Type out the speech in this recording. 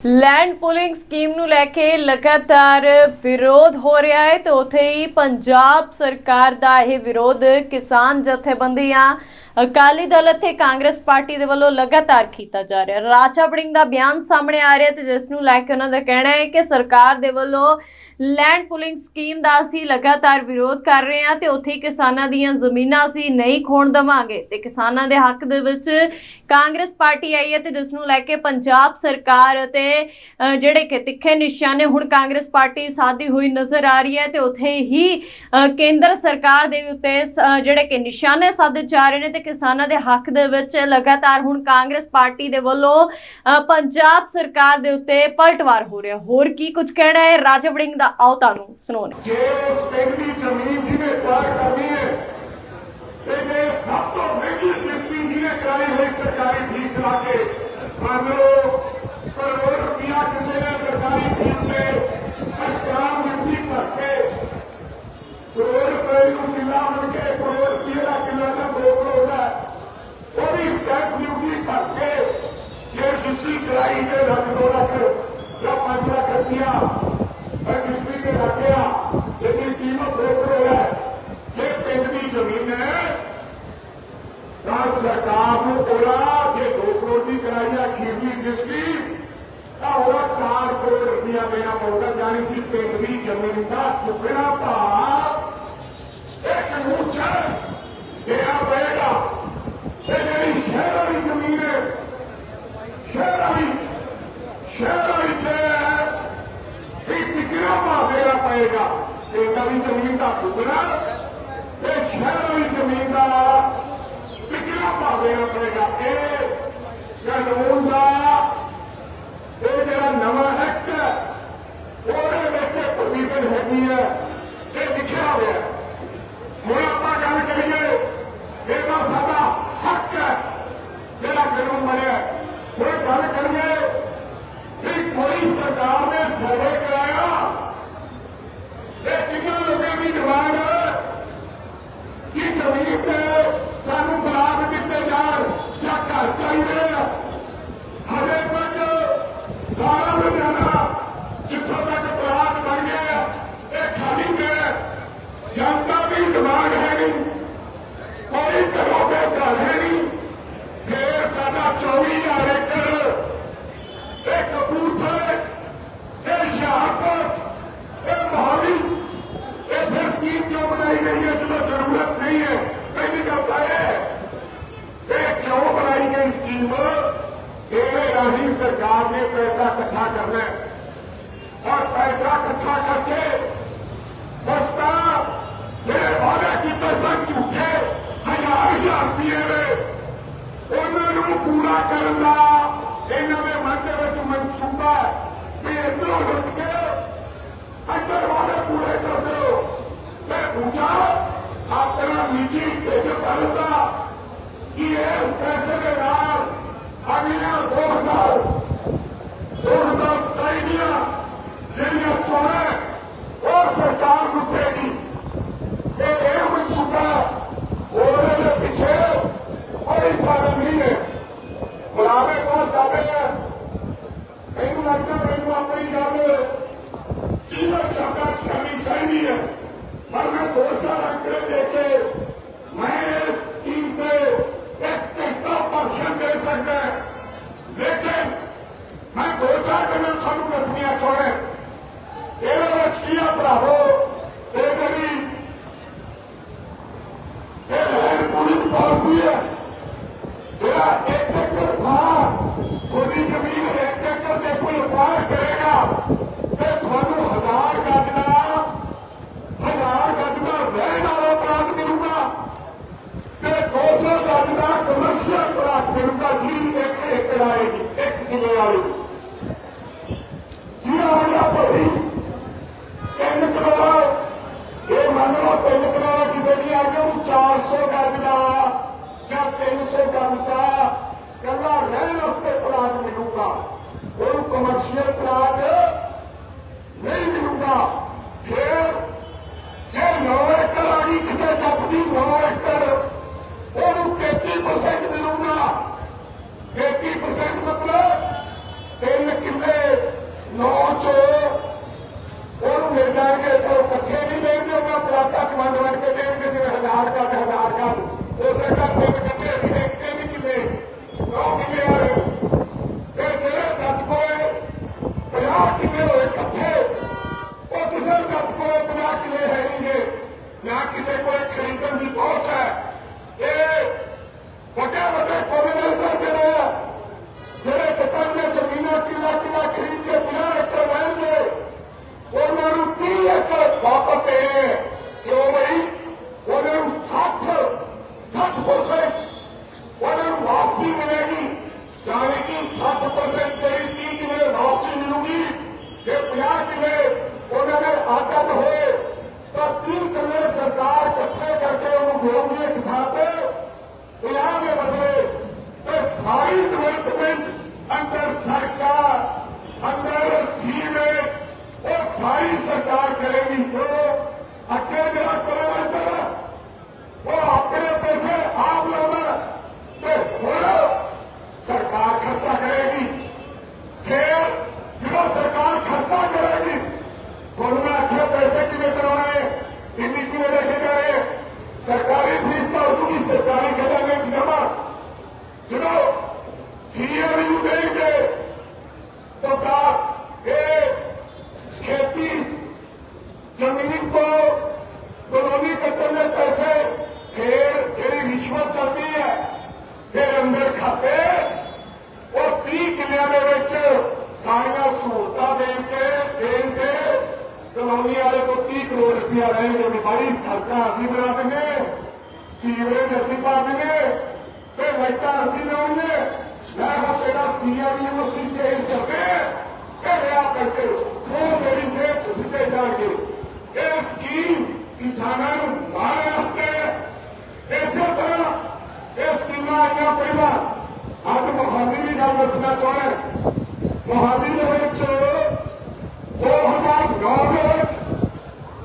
Land pooling scheme ਨੂੰ ਲੈ ਕੇ ਲਗਾਤਾਰ ਵਿਰੋਧ ਹੋ ਰਿਹਾ ਹੈ ਤੇ ਉੱਥੇ ਹੀ ਪੰਜਾਬ ਸਰਕਾਰ ਦਾ ਇਹ ਵਿਰੋਧ ਕਿਸਾਨ ਜਥੇਬੰਦੀਆਂ ਅਕਾਲੀ ਦਲ ਅਤੇ ਕਾਂਗਰਸ ਪਾਰਟੀ ਦੇ ਵੱਲੋਂ ਲਗਾਤਾਰ ਕੀਤਾ ਜਾ ਰਿਹਾ। ਰਾਜਾ ਬੜਿੰਗ ਦਾ ਬਿਆਨ ਸਾਹਮਣੇ ਆ ਰਿਹਾ ਤੇ ਜਿਸ ਨੂੰ ਲੈ ਕੇ ਉਹਨਾਂ ਦਾ ਕਹਿਣਾ ਹੈ ਕਿ ਸਰਕਾਰ ਦੇ ਵੱਲੋਂ ਲੈਂਡ ਪੁਲਿੰਗ ਸਕੀਮ ਦਾ ਅਸੀਂ ਲਗਾਤਾਰ ਵਿਰੋਧ ਕਰ ਰਹੇ ਹਾਂ ਤੇ ਉੱਥੇ ਹੀ ਕਿਸਾਨਾਂ ਦੀਆਂ ਜ਼ਮੀਨਾਂ ਅਸੀਂ ਨਹੀਂ ਖੋਣ ਦੇਵਾਂਗੇ। ਤੇ ਕਿਸਾਨਾਂ ਦੇ ਹੱਕ ਦੇ ਵਿੱਚ ਕਾਂਗਰਸ ਪਾਰਟੀ ਆਈ ਹੈ ਤੇ ਜਿਸ ਨੂੰ ਲੈ ਕੇ ਪੰਜਾਬ ਸਰਕਾਰ ਅਤੇ ਜਿਹੜੇ ਕਿ ਤਿੱਖੇ ਨਿਸ਼ਾਨੇ ਹੁਣ ਕਾਂਗਰਸ ਪਾਰਟੀ ਸਾਧੀ ਹੋਈ ਨਜ਼ਰ ਆ ਰਹੀ ਹੈ ਤੇ ਉੱਥੇ ਹੀ ਕੇਂਦਰ ਸਰਕਾਰ ਦੇ ਉੱਤੇ ਸ- ਜਿਹੜੇ ਕਿ ਨਿਸ਼ਾਨੇ ਸਾਧੇ ਜਾ ਰਹੇ ਨੇ ਤੇ ਕਿਸਾਨਾਂ ਦੇ ਹੱਕ ਦੇ ਵਿੱਚ ਲਗਾਤਾਰ ਹੁਣ ਕਾਂਗਰਸ ਪਾਰਟੀ ਦੇ ਵੱਲੋਂ ਪੰਜਾਬ ਸਰਕਾਰ ਦੇ ਉੱਤੇ ਪਲਟਵਾਰ ਹੋ ਰਿਹਾ। ਹੋਰ ਕੀ ਕੁਝ ਕਹਿਣਾ ਹੈ? ਰਾਜਾ ਵੜਿੰਗ ਦਾ ਆਓ ਤੁਹਾਨੂੰ ਸੁਣਾਉਂਦੇ ਜੇ ਉਸ ਦੀ ਜ਼ਮੀਨ ਜਿਹਨੇ ਤਿਆਰ ਕਰਨੀ ਹੈ, ਤੇ ਜੇ ਸਭ ਤੋਂ ਮਹਿੰਗੀ ਕਿਸ਼ਤੀ ਜਿਹਨੇ ਕਰਾਈ ਹੋਈ ਸਰਕਾਰੀ ਫੀਸ ਲਾ ਕੇ, ਮੰਨ ਲਓ ਕਰੋੜ ਰੁਪਇਆ ਕਿਸੇ ਨੇ ਸਰਕਾਰੀ ਫੀਸ ਤੇ ਅਸ਼ਰਾਮ ਮਿੱਟੀ ਭਰ ਕੇ ਕਰੋੜ ਰੁਪਏ ਨੂੰ ਕਿੰਨਾ ਬਣ ਕੇ ਕਰੋੜ ਰੁਪਏ ਦਾ ਕਿੰਨਾ ਦਾ ਬੋਕ ਹੋਦਾ ਉਹਦੀ ਸਟੈਂਪ ਡਿਊਟੀ ਭਰ ਕੇ ਜੇ ਕਿਸ਼ਤੀ ਕਰਾਈ ਤੇ ਲੱਖ ਦੋ ਲੱਖ ਜਾਂ 5 ਲੱਖ ਰੁਪਇਆ ਪਰ ਕਿਸ਼ਤੀ ਤੇ ਲੱਗਿਆ ਜਿਹਦੀ ਕੀਮਤ ਬੋਕ ਹੋਇਆ ਜੇ ਪਿੰਡ ਦੀ ਜ਼ਮੀਨ ਹੈ। ਤਾਂ ਸਰਕਾਰ ਨੂੰ ਉਹਦਾ ਜੇ 2 ਕਰੋੜ ਦੀ ਕਰਾਈ ਆ ਖੀਰਦੀ ਕਿਸ਼ਤੀ ਤਾਂ ਉਹਦਾ 4 ਕਰੋੜ ਰੁਪਇਆ ਦੇਣਾ ਪਊਗਾ ਜਾਨੀ ਕਿ ਪਿੰਡ ਦੀ ਜ਼ਮੀਨ ਦਾ ਚੁੱਕਣਾ ਭਾਅ ਇੱਕ ਨੂੰ ਚਾਹ ਦੇਣਾ ਪਏਗਾ ਤੇ ਜਿਹੜੀ ਸ਼ਹਿਰਾਂ ਦੀ ਜ਼ਮੀਨ ਹੈ, ਸ਼ਹਿਰਾਂ ਦੀ ਸ਼ਹਿਰਾਂ ਵਿੱਚ ਇਹ ਟਿਕਣਾ ਭਾਵੇਗਾ ਪਏਗਾ। ਪਿੰਡਾਂ ਦੀ ਜ਼ਮੀਨ ਦਾ ਟੁਕੜਾ ਤੇ ਦੀ ਜ਼ਮੀਨ ਦਾ ਕਿੰਨਾ ਭਾਵੇਂ ਆਪਣੇ ਕਰਕੇ ਕਾਨੂੰਨ ਦਾ? ਇਹ ਜਿਹੜਾ ਨਵਾਂ ਐਕਟ ਹੈ, ਉਹਦੇ ਵਿੱਚ ਪ੍ਰੋਵੀਜ਼ਨ ਹੈਗੀ ਹੈ ਇਹ ਲਿਖਿਆ ਹੋਇਆ ਹੈ ਹੁਣ ਆਪਾਂ ਗੱਲ ਕਰੀਏ ਇਹ ਤਾਂ ਸਾਡਾ ਹੱਕ ਹੈ ਜਿਹੜਾ ਕਾਨੂੰਨ ਬਣਿਆ ਹੈ। ਹੁਣ ਗੱਲ ਕਰੀਏ ਕਿ ਕੋਈ ਸਰਕਾਰ ਨੇ ਸਰਵੇ ਕਰਾਇਆ ਇਹ ਕਿੰਨਾ ਲੋਕਾਂ ਦੀ ਡਿਮਾਂਡ ਹੈ ਕਿ ਜ਼ਮੀਨ ਤੇ ਸਾਨੂੰ ਬਲਾਕ ਦਿੱਤੇ ਜਾਣ ਜਾਂ ਘਰ ਚਾਹੀਦੇ ਆ ਹਜੇ ਤੱਕ ਸਾਰਾ ਲੁਧਿਆਣਾ ਜਿੱਥੋਂ ਤੱਕ ਬਲਾਕ ਬਣ ਗਿਆ ਇਹ ਖਾਲੀ ਪਿਆ ਜਨਤਾ ਦੀ ਡਿਮਾਂਡ ਹੈ ਨਹੀਂ ਕੋਈ ਘਰੋਂ ਦੇ ਘਰ ਹੈ ਨਹੀਂ ਫੇਰ ਸਾਡਾ 24000 ਏਕੜ ਇਹ ਕਪੂਰਥਲੇ ਇਹ ਸ਼ਹਾਦਤ ਇਹ ਮੋਹਾਲੀ ਇਹ ਫਿਰ ਸਕੀਮ ਕਿਉਂ ਬਣਾਈ ਗਈ ਹੈ ਜਦੋਂ ਜ਼ਰੂਰਤ ਨਹੀਂ ਹੈ ਪਹਿਲੀ ਗੱਲ ਤਾਂ ਇਹ ਹੈ ਇਹ ਕਿਉਂ ਬਣਾਈ ਗਈ ਸਕੀਮ ਇਹਦੇ ਰਾਹੀਂ ਸਰਕਾਰ ਨੇ ਪੈਸਾ ਇਕੱਠਾ ਕਰਨਾ ਹੈ। ਔਰ ਪੈਸਾ ਇਕੱਠਾ ਕਰਕੇ ਬਸਤਾ ਜਿਹੜੇ ਵਾਅਦੇ ਕੀਤੇ ਸਨ, ਝੂਠੇ, ਹਜ਼ਾਰ ਹਜ਼ਾਰ ਰੁਪਏ ਦੇ, ਉਹਨਾਂ ਨੂੰ ਪੂਰਾ ਕਰਨ ਦਾ ਇਹਨਾਂ ਦੇ ਮਨ ਦੇ ਵਿੱਚ ਮਨਸੂਬਾ ਹੈ ਕਿ ਇੱਧਰੋਂ ਲੁੱਟ ਕੇ ਅੰਦਰ ਵਾਲੇ ਪੂਰੇ ਕਰ ਦਿਓ। ਤੇ ਦੂਜਾ, ਆਪਣਾ ਨਿੱਜੀ ਢਿੱਡ ਭਰਦਾ ਕਿ ਇਸ ਪੈਸੇ ਕਰਦੇ ਨੂੰ 400 ਗੱਜ ਦਾ ਜਾਂ 300 ਗੱਜ ਦਾ ਕੱਲਾ ਰਹਿਣ ਵਾਸਤੇ ਪਲਾਟ ਮਿਲੂਗਾ। ਉਹਨੂੰ ਕਮਰਸ਼ੀਅਲ ਪਲਾਟ ਨਹੀਂ ਮਿਲੂਗਾ। ਸਾਰੀ ਅੰਦਰ ਸਰਕਾਰ ਅੰਦਰ ਸੀਮੇਂਟ ਉਹ ਸਾਰੀ ਸਰਕਾਰ ਕਰੇਗੀ ਜੋ ਅੱਗੇ ਜਿਹੜਾ ਕੋਲੋਂ ਉਹ ਆਪਣੇ ਪੈਸੇ ਆਪ ਲਾਉਣਾ ਤੇ ਹੁਣ ਸਰਕਾਰ ਖਰਚਾ ਕਰੇਗੀ ਫਿਰ ਜਦੋਂ ਸਰਕਾਰ ਖਰਚਾ ਕਰੇਗੀ ਤੁਹਾਨੂੰ ਮੈਂ ਆਖਿਆ ਪੈਸੇ ਕਿਵੇਂ ਕਰਾਉਣਾ ਹੈ ਇੰਨੀ ਕਿਵੇਂ ਲੈ ਕੇ ਸਰਕਾਰੀ ਫੀਸ ਤਾਂ ਉਦੋਂ ਵੀ ਸਰਕਾਰੀ ਖਜ਼ਾਨੇ ਚ ਜਮਾ ਜਦੋਂ ਨੂੰ ਦੇਣਗੇ ਤਾਂ ਤਾਂ ਇਹ ਖੇਤੀ ਜ਼ਮੀਨ ਤੋਂ ਕਲੋਨੀ ਕੱਟਣ ਦੇ ਪੈਸੇ ਫਿਰ ਜਿਹੜੀ ਰਿਸ਼ਵਤ ਚੱਲਦੀ ਹੈ, ਫਿਰ ਅੰਦਰ ਖਾਤੇ ਉਹ 30 ਕਿੱਲਿਆਂ ਦੇ ਵਿੱਚ ਸਾਰੀਆਂ ਸਹੂਲਤਾਂ ਦੇ ਕੇ, ਦੇਣ ਕੇ ਕਲੋਨੀ ਵਾਲੇ ਤੋਂ 30 ਕਰੋੜ ਰੁਪਇਆ ਲੈਣਗੇ ਵੀ ਬਾਈ ਸੜਕਾਂ ਅਸੀਂ ਬਣਾ ਦਿੰਦੇ, ਸੀਵਰੇਜ ਅਸੀਂ ਪਾ ਦਿੰਦੇ ਤੇ ਲਾਈਟਾਂ ਅਸੀਂ ਲਾਉਣਗੇ ਮੈਂ ਹਾਂ ਤੇਰਾ ਸੀਐਮ ਯੂਨੀਵਰਸਿਟੀ ਚੇਂਜ ਕਰਦੇ ਇਹ ਰਿਹਾ ਪੈਸੇ ਉਹ ਮੇਰੀ ਜੇਬ ਚ ਸਿੱਧੇ ਜਾਣਗੇ ਇਹ ਸਕੀਮ ਕਿਸਾਨਾਂ ਨੂੰ ਮਾਰਨ ਵਾਸਤੇ ਇਸੇ ਤਰ੍ਹਾਂ ਇਹ ਸਕੀਮਾਂ ਆਈਆਂ ਪਹਿਲਾਂ। ਅੱਜ ਮੋਹਾਲੀ ਦੀ ਗੱਲ ਦੱਸਣਾ ਚਾਹੁੰਦਾ ਮੋਹਾਲੀ ਦੇ ਵਿੱਚ